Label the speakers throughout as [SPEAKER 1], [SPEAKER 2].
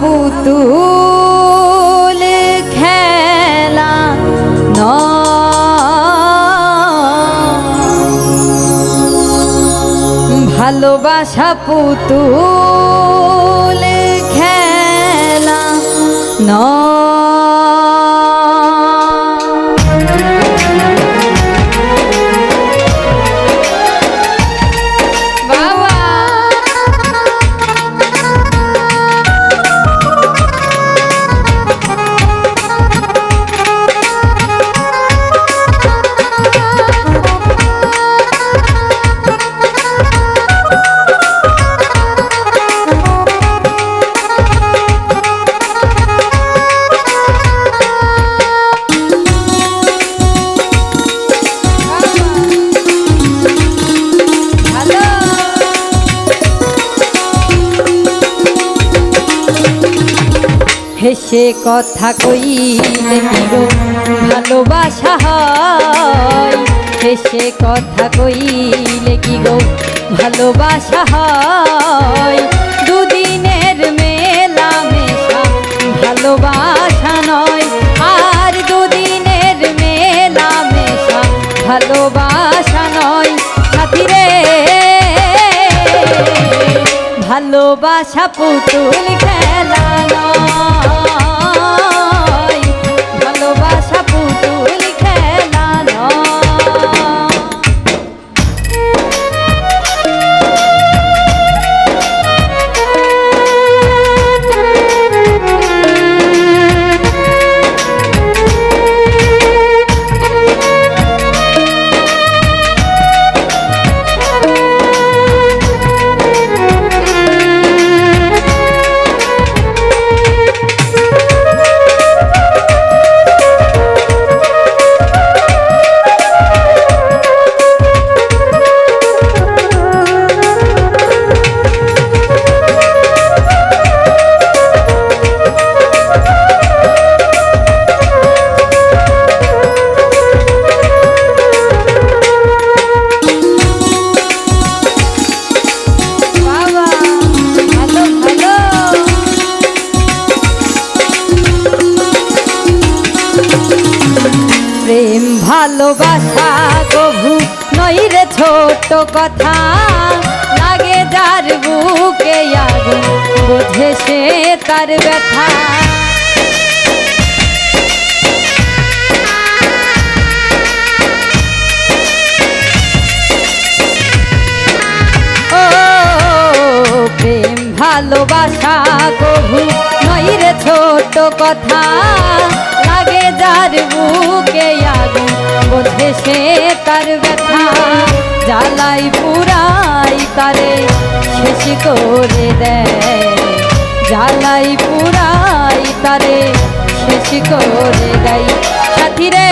[SPEAKER 1] পুতুল খেলা ন ভালোবাসা পুতুল খেলা নয়। হেসে কথা কইলে ভালোবাসা হয়। হেসে কথা কইলে কি গো ভালোবাসা হয়। দুদিনের মেলা মেশা ভালোবাসা নয়। আর দুদিনের মেলা মেশা ভালোবাসা নয়। সাথী রে, ভালোবাসা পুতুল খেলা ভালোবাসা গভু নই রে ছোট কথা। লাগে যার বুকে বোঝে সে তার ব্যথা। প্রেম ভালোবাসা কভু নই রে ছোট কথা। লাগে যার বুকে সে তার ব্যথা জ্বালাই, পুরাই তারে শেষ করে দেয়। জ্বালাই, পুরাই তারে শেষ করে দেয়। সাথী রে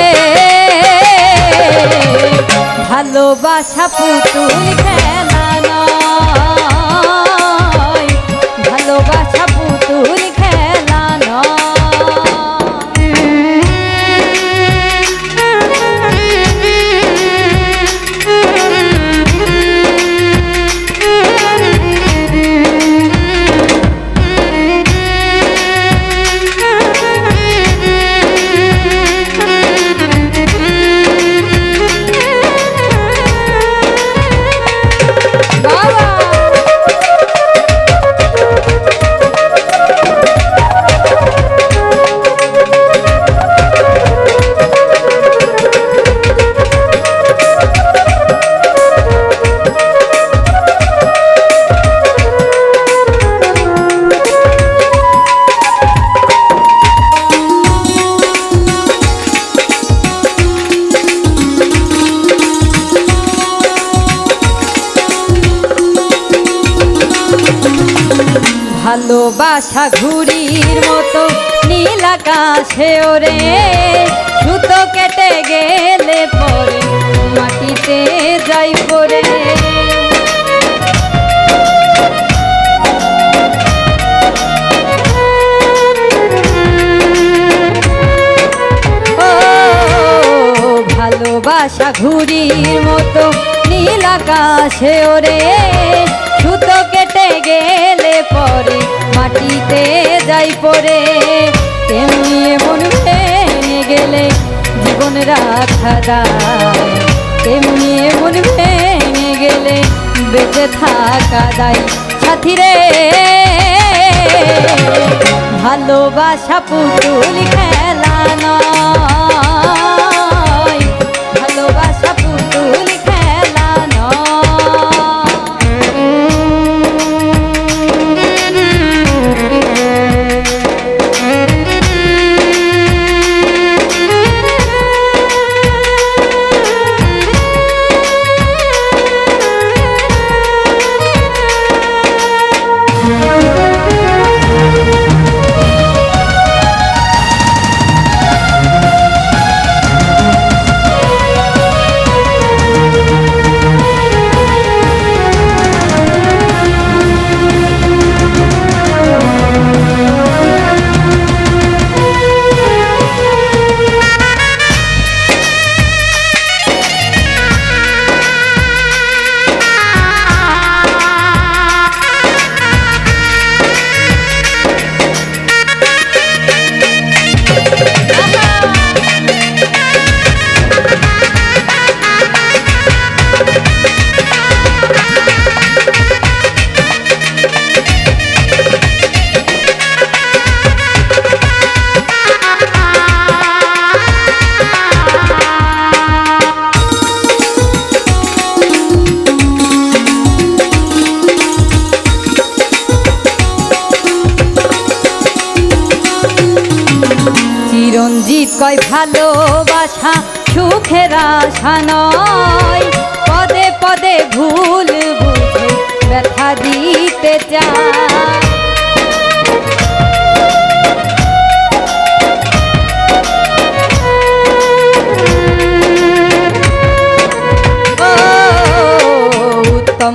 [SPEAKER 1] ভালোবাসা পুতুল খেলা ভালোবাসা ঘুড়ির মতো নীল আকাশে ওরে। সুতো কেটে গেলে পরে মাটিতে যাই পরে। ভালোবাসা ঘুড়ির মতো নীল আকাশে ওরে। সুতো কেটে গেলে পরে, মাটিতে যাই পরে। তেমনি মন ভেঙে গেলে জীবন রাখা দায় তেমনি মন ভেঙে গেলে বেঁচে থাকা দায় সাথী রে, ভালোবাসা পুতুল খেলা নয়। কয় ভালোবাসা, সুখের আশা নয়। পদে পদে ভুল বুঝে ব্যথা দিতে চায়।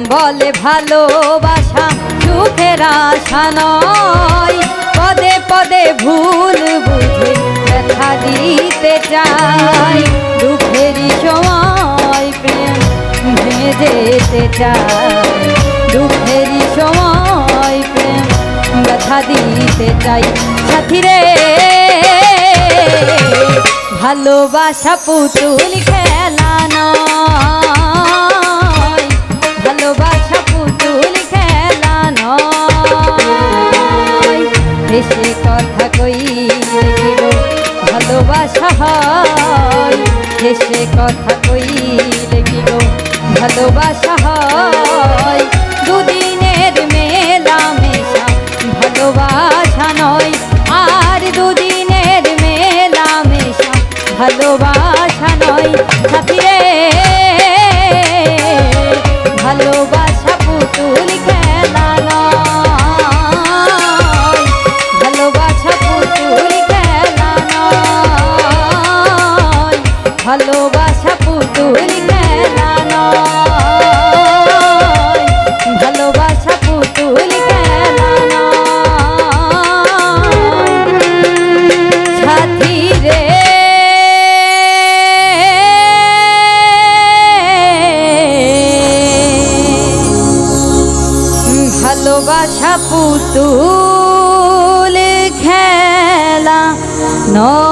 [SPEAKER 1] বলে ভালোবাসা, সুখের আশা নয়। পদে পদে ভুল বুঝে দিতে চাই, দুঃখেরই সময় প্রেম ভেঙে যেতে চাই, দুঃখেরই সময় প্রেম ব্যথা দিতে চাই। সাথী রে, ভালোবাসা পুতুল খেলা নয়, ভালোবাসা পুতুল খেলা নয় হেসে কথা কইলে গিল ভালোবাসা হয়। দুদিনের মেলা মেশা। ভালোবাসা নয়, আর দুদিনের মেলা মেশা। ভালোবাসা ভালোবাসা পুতুল খেলা নয়। ভালোবাসা পুতুল খেলা সাথী রে। ভালোবাসা পুতুল খেলা নয়।